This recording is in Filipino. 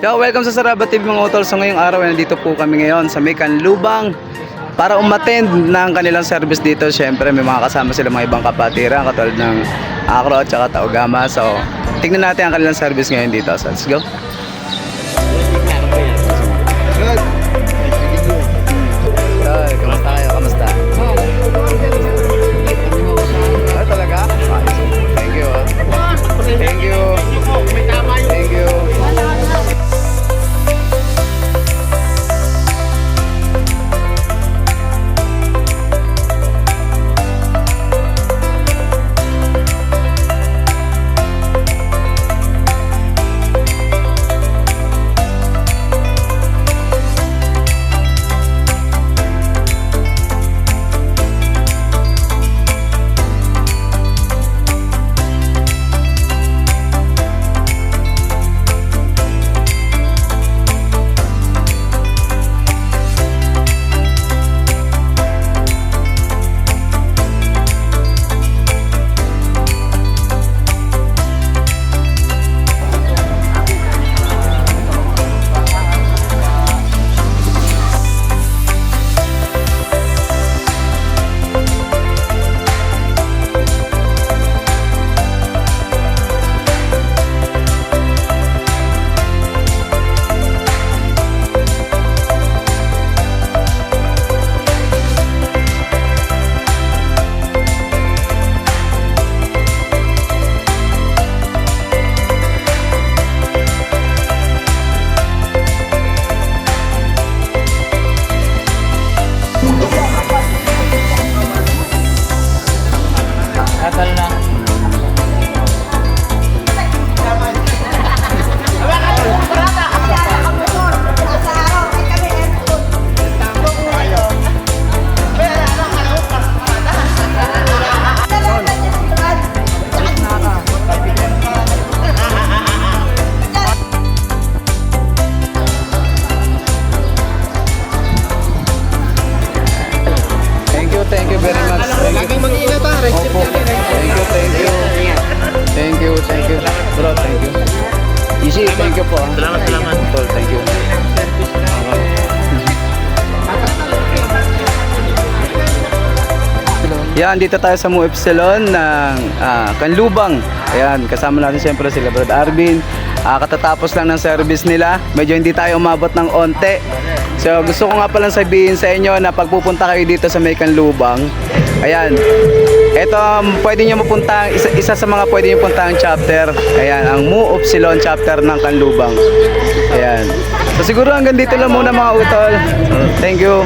Yo, welcome sa Saraba TV mga utol. So ngayong araw, nandito po kami ngayon sa may Kanlubang para umattend ng kanilang service dito. Siyempre, may mga kasama sila mga ibang kapatiran katulad ng Akro at saka Taogama. So, tingnan natin ang kanilang service ngayon dito. So, let's go. Ay, Salamat, salamat. Tol, thank you. Yan, dito tayo sa Muep Salon ng ah, Kanlubang. Ayan, kasama natin siyempre sila Brad Arvin. Ah, katatapos lang ng service nila. Medyo hindi tayo umabot ng onte. So gusto ko nga palang sabihin sa inyo na pagpupunta kayo dito sa may Kanlubang, ayan, ito um, pwede nyo mapunta, isa, isa sa mga pwede nyo punta chapter. Ayan, ang Mu Upsilon chapter ng Kanlubang. Ayan. So siguro hanggang dito lang muna mga utol. Thank you.